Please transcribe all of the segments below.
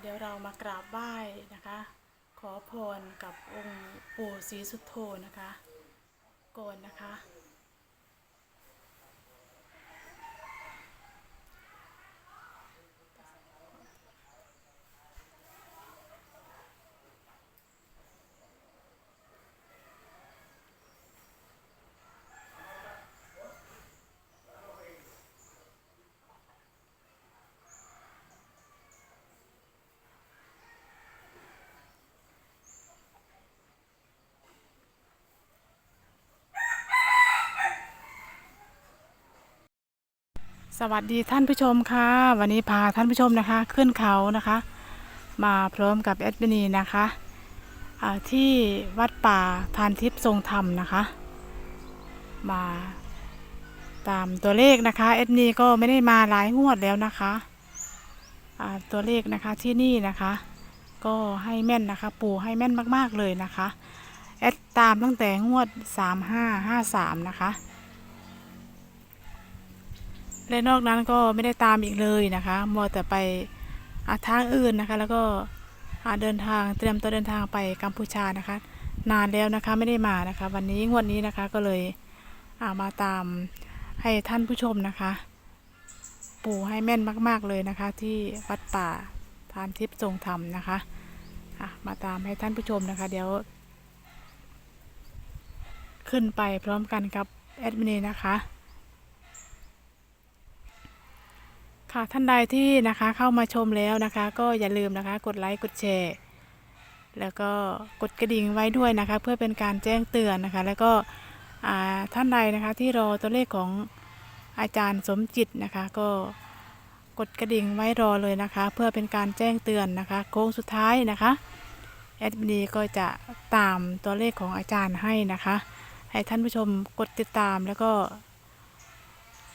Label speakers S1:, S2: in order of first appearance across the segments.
S1: เดี๋ยวเรามากราบไหว้นะคะ ขอพรกับองค์ปู่ศรีสุโธนะคะ ก่อนนะคะ สวัสดีท่านผู้ชมค่ะ วันนี้พาท่านผู้ชมนะคะ ขึ้นเขานะคะ มาพร้อมกับแอดมินีนะคะที่วัดป่าทานทิพย์ทรงธรรมนะคะ มาตามตัวเลขนะคะแอดมินีก็ไม่ได้มาหลายงวดแล้วนะคะตัวเลขนะคะที่นี่นะคะ ก็ให้แม่นนะคะ ปู่ให้แม่นมากๆเลยนะคะแอดตามตั้งแต่งวด 3553 นะคะ และนอกนั้นก็ไม่ได้ตามอีกเลยนะคะมัวแต่ไปอาทางอื่นนะคะ แล้วก็อ่าเดินทางเตรียมตัวเดินทางไปกัมพูชานะคะ นานแล้วนะคะไม่ได้มานะคะ วันนี้งวดนี้นะคะก็เลยามาตามให้ท่านผู้ชมนะคะ ปู่ให้แม่นมาก ๆเลยนะคะ ที่วัดป่าทานทิพย์ทรงธรรมนะคะอะมาตามให้ท่านผู้ชมนะคะ เดี๋ยว ขึ้นไปพร้อมกันกับแอดมินนะคะ ค่ะท่านใดที่นะคะเข้ามาชมแล้วนะคะ ก็อย่าลืมนะคะ กดไลค์กดแชร์ แล้วก็กดกระดิ่งไว้ด้วยนะคะ เพื่อเป็นการแจ้งเตือนนะคะ แล้วก็อ่าท่านใดนะคะที่รอตัวเลขของอาจารย์สมจิตนะคะ ก็กดกระดิ่งไว้รอเลยนะคะ เพื่อเป็นการแจ้งเตือนนะคะ โค้งสุดท้ายนะคะแอดมินีก็จะตามตัวเลขของอาจารย์ให้นะคะ ให้ท่านผู้ชมกดติดตามแล้วก็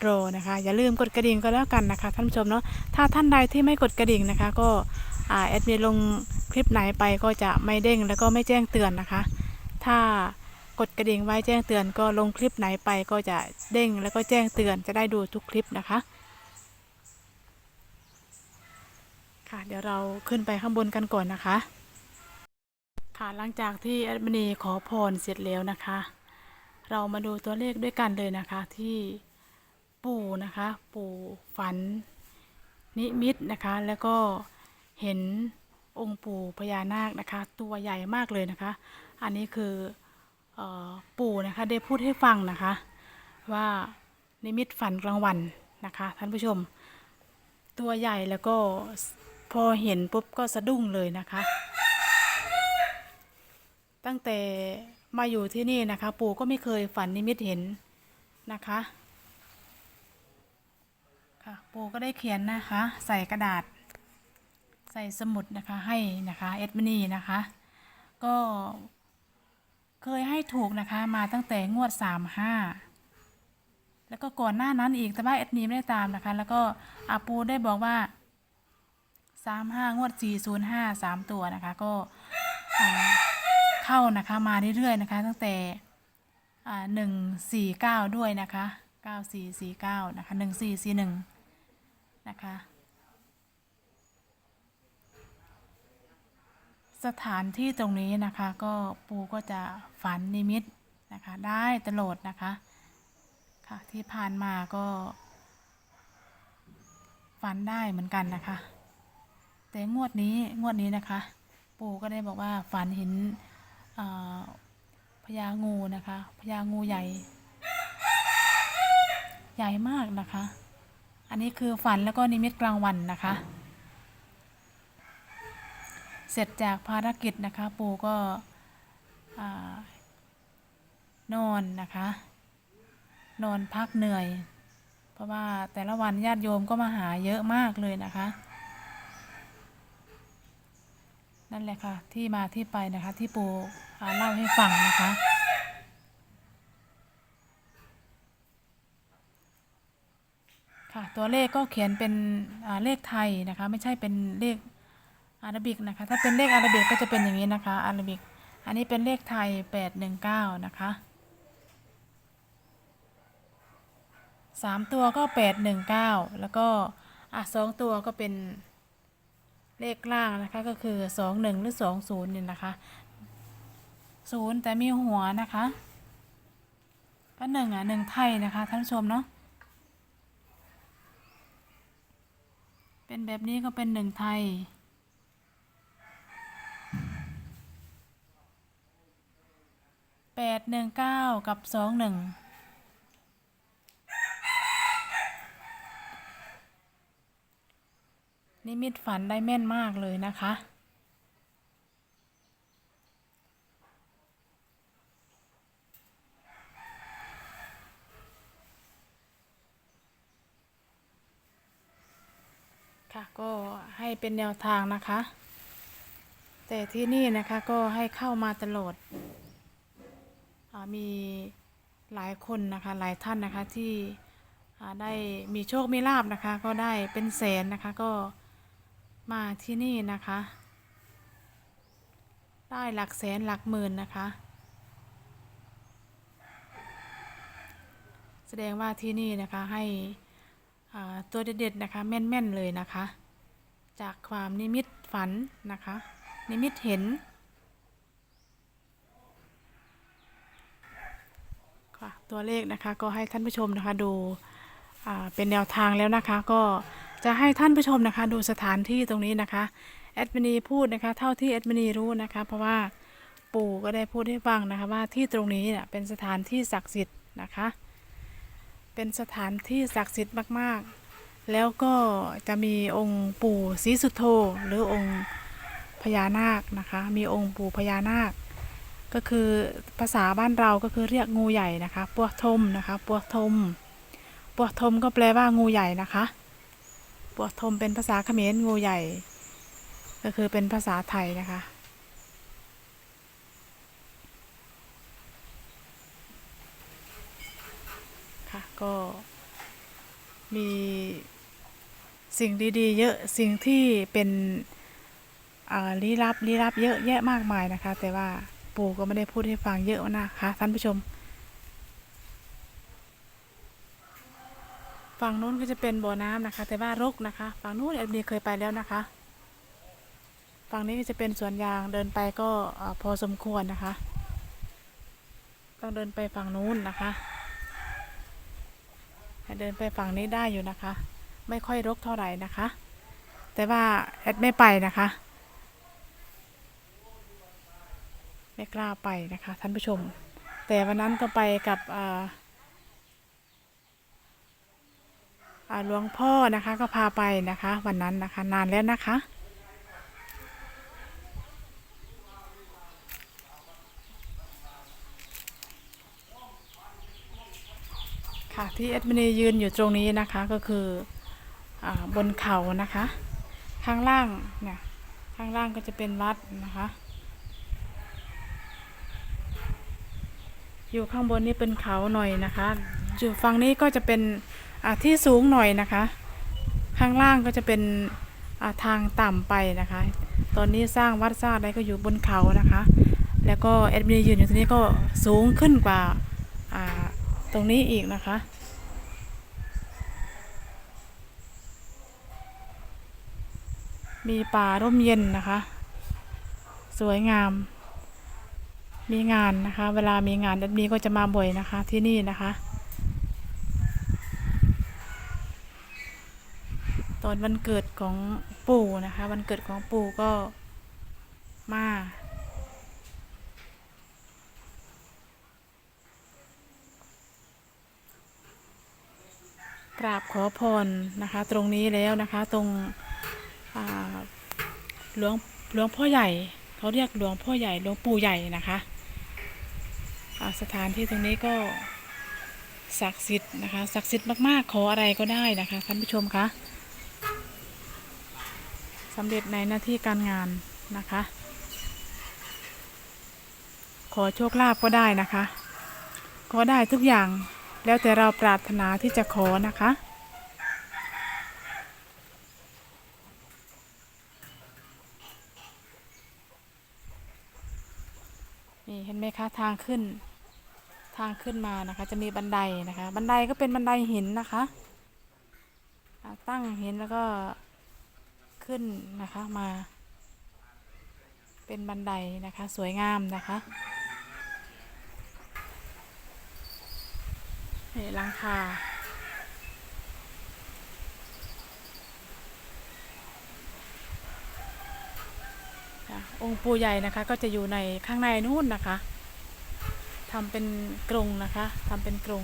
S1: รอนะคะ อย่าลืมกดกระดิ่งก็แล้วกันนะคะ ท่านผู้ชมเนาะถ้าท่านใดที่ไม่กดกระดิ่งนะคะ ก็แอดมินลงคลิปไหนไปก็จะไม่เด้งแล้วก็ไม่แจ้งเตือนนะคะ ถ้ากดกระดิ่งไว้แจ้งเตือนก็ลงคลิปไหนไปก็จะเด้งแล้วก็แจ้งเตือนจะได้ดูทุกคลิปนะคะ ค่ะเดี๋ยวเราขึ้นไปข้างบนกันก่อนนะคะ ค่ะหลังจากที่แอดมินีขอพรเสร็จแล้วนะคะ เรามาดูตัวเลขด้วยกันเลยนะคะที่ ปู่นะคะ ปู่ฝัน นิมิตนะคะ แล้วก็เห็นองค์ปู่พญานาคนะคะ ตัวใหญ่มากเลยนะคะ อันนี้คือออปู่นะคะได้พูดให้ฟังนะคะ ว่านิมิตฝันกลางวันนะคะท่านผู้ชม ตัวใหญ่แล้วก็พอเห็นปุ๊บก็สะดุ้งเลยนะคะ ตั้งแต่มาอยู่ที่นี่นะคะ ปู่ก็ไม่เคยฝันนิมิตเห็นนะคะ ค่ะปูก็ได้เขียนนะคะ ใส่กระดาษ ใส่สมุดนะคะให้นะคะเอ็ดมินีนะคะ ก็เคยให้ถูกนะคะมาตั้งแต่งวดสามห้าแล้วก็ก่อนหน้านั้นอีกแต่ว่าเอ็ดมินีไม่ได้ตามนะคะ แล้วก็อาปูได้บอกว่าสามห้างวดสี่ศูนย์ห้าสามตัวนะคะ ก็เข้านะคะมาเรื่อยๆนะคะ ตั้งแต่หนึ่งสี่เก้าด้วยนะคะเก้าสี่สี่เก้านะคะหนึ่งสี่สี่หนึ่ง นะคะ สถานที่ตรงนี้นะคะก็ปูก็จะฝันนิมิตนะคะได้ตลอดนะคะค่ะที่ผ่านมาก็ฝันได้เหมือนกันนะคะ แต่งวดนี้งวดนี้นะคะ ปู่ก็ได้บอกว่าฝันเห็นพญางูนะคะพญางูใหญ่ ใหญ่มากนะคะ อันนี้คือฝันแล้วก็นิมิตกลางวันนะคะ เสร็จจากภารกิจนะคะปูก็นอนนะคะ นอนพักเหนื่อย เพราะว่าแต่ละวันญาติโยมก็มาหาเยอะมากเลยนะคะ นั่นแหละค่ะที่มาที่ไปนะคะที่ปูเล่าให้ฟังนะคะ ค่ะ ตัวเลขก็เขียนเป็นเลขไทยนะคะ ไม่ใช่เป็นเลขอาราบิกนะคะ ถ้าเป็นเลขอาราบิกก็จะเป็นอย่างนี้นะคะอาราบิก อันนี้เป็นเลขไทยแปดหนึ่งเก้านะคะสามตัวก็แปดหนึ่งเก้าแล้วก็อะสองตัวก็เป็นเลขล่างนะคะก็คือสองหนึ่งหรือสองศูนย์เนี่ยนะคะศูนย์แต่มีหัวนะคะก็หนึ่งอะหนึ่งไทยนะคะท่านผู้ชมเนาะ เป็นแบบนี้ก็เป็นหนึ่งไทย แปดหนึ่งเก้ากับสองหนึ่งนิมิตฝันได้แม่นมากเลยนะคะ ก็ให้เป็นแนวทางนะคะ แต่ที่นี่นะคะก็ให้เข้ามาตลอดอมีหลายคนนะคะหลายท่านนะคะที่ได้มีโชคมีลาบนะคะ ก็ได้เป็นแสนนะคะก็มาที่นี่นะคะ ได้หลักแสนหลักหมื่นนะคะ แสดงว่าที่นี่นะคะให้ตัวเด็ดๆนะคะแม่นๆเลยนะคะ จากความนิมิตฝันนะคะ นิมิตเห็นค่ะตัวเลขนะคะก็ให้ท่านผู้ชมนะคะดูเป็นแนวทางแล้วนะคะก็จะให้ท่านผู้ชมนะคะดูสถานที่ตรงนี้นะคะแอดมินีพูดนะคะเท่าที่แอดมินีรู้นะคะ เพราะว่าปู่ก็ได้พูดให้ฟังนะคะว่าที่ตรงนี้เนี่ยเป็นสถานที่ศักดิ์สิทธิ์นะคะ เป็นสถานที่ศักดิ์สิทธิ์มากๆ แล้วก็จะมีองค์ปู่ศรีสุโธหรือองค์พญานาคนะคะ มีองค์ปู่พญานาค ก็คือภาษาบ้านเราก็คือเรียกงูใหญ่นะคะปวกทมนะคะปวกทมปวกทมก็แปลว่างูใหญ่นะคะปวกทมเป็นภาษาเขมรงูใหญ่ ก็คือเป็นภาษาไทยนะคะค่ะก็มี สิ่งดีๆ เยอะสิ่งที่เป็นลี้ลับลี้ลับเยอะแยะมากมายนะคะ แต่ว่าปู่ก็ไม่ได้พูดให้ฟังเยอะนะคะท่านผู้ชม ฝั่งนู้นก็จะเป็นบ่อน้ำนะคะ แต่ว่ารกนะคะ ฝั่งนู้นแอดมีเคยไปแล้วนะคะ ฝั่งนี้ก็จะเป็นสวนยางเดินไปก็พอสมควรนะคะ ต้องเดินไปฝั่งนู้นนะคะให้เดินไปฝั่งนี้ได้อยู่นะคะ ไม่ค่อยรกเท่าไหร่นะคะ แต่ว่าแอดไม่ไปนะคะ ไม่กล้าไปนะคะท่านผู้ชม แต่วันนั้นก็ไปกับหลวงพ่อนะคะก็พาไปนะคะ วันนั้นนะคะนานแล้วนะคะค่ะที่แอดมินียืนอยู่ตรงนี้นะคะก็คือ บนเขานะคะ ข้างล่างเนี่ยข้างล่างก็จะเป็นวัดนะคะ อยู่ข้างบนนี่เป็นเขาหน่อยนะคะ อยู่ฝั่งนี้ก็จะเป็นที่สูงหน่อยนะคะ ข้างล่างก็จะเป็นทางต่ำไปนะคะ ตอนนี้สร้างวัดสร้างอะไรก็อยู่บนเขานะคะ แล้วก็แอดมินยืนอยู่ตรงนี้ก็สูงขึ้นกว่าตรงนี้อีกนะคะ มีป่าร่มเย็นนะคะ สวยงาม มีงานนะคะ เวลามีงานแอดมีก็จะมาบ่อยนะคะที่นี่นะคะ ตอนวันเกิดของปู่นะคะ วันเกิดของปู่ก็มากราบขอพรนะคะ ตรงนี้แล้วนะคะ ตรงอ่า หลวงหลวงพ่อใหญ่เขาเรียกหลวงพ่อใหญ่หลวงปู่ใหญ่นะคะสถานที่ตรงนี้ก็ศักดิ์สิทธิ์นะคะศักดิ์สิทธิ์มากๆขออะไรก็ได้นะคะท่านผู้ชมคะสำเร็จในหน้าที่การงานนะคะ ขอโชคลาภก็ได้นะคะ ขอได้ทุกอย่างแล้วแต่เราปรารถนาที่จะขอนะคะ นี่เห็นไหมคะทางขึ้น ทางขึ้นมานะคะ จะมีบันไดนะคะ บันไดก็เป็นบันไดหินนะคะ ตั้งหินแล้วก็ขึ้นขึ้นนะคะมา เป็นบันไดนะคะ สวยงามนะคะนี่หลังคา ค่ะองค์ปู่ใหญ่นะคะก็จะอยู่ในข้างในนู่นนะคะทำเป็นกรงนะคะทำเป็นกรง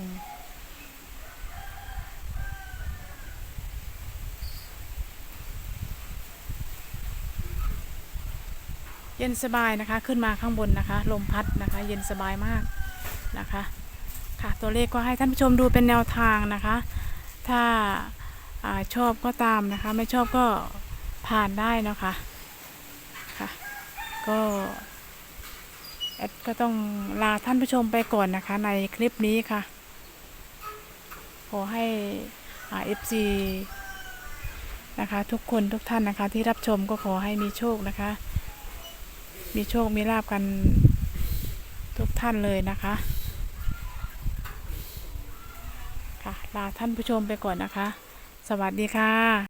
S1: เย็นสบายนะคะขึ้นมาข้างบนนะคะ ลมพัดนะคะ เย็นสบายมากนะคะ ค่ะตัวเลขก็ให้ท่านผู้ชมดูเป็นแนวทางนะคะ ถ้าอาชอบก็ตามนะคะ ไม่ชอบก็ผ่านได้นะคะ ก็แอดก็ต้องลาท่านผู้ชมไปก่อนนะคะ ในคลิปนี้ค่ะ ขอให้เอฟซีนะคะ ทุกคนทุกท่านนะคะ ที่รับชมก็ขอให้มีโชคนะคะ มีโชคมีลาบกันทุกท่านเลยนะคะค่ะลาท่านผู้ชมไปก่อนนะคะ สวัสดีค่ะ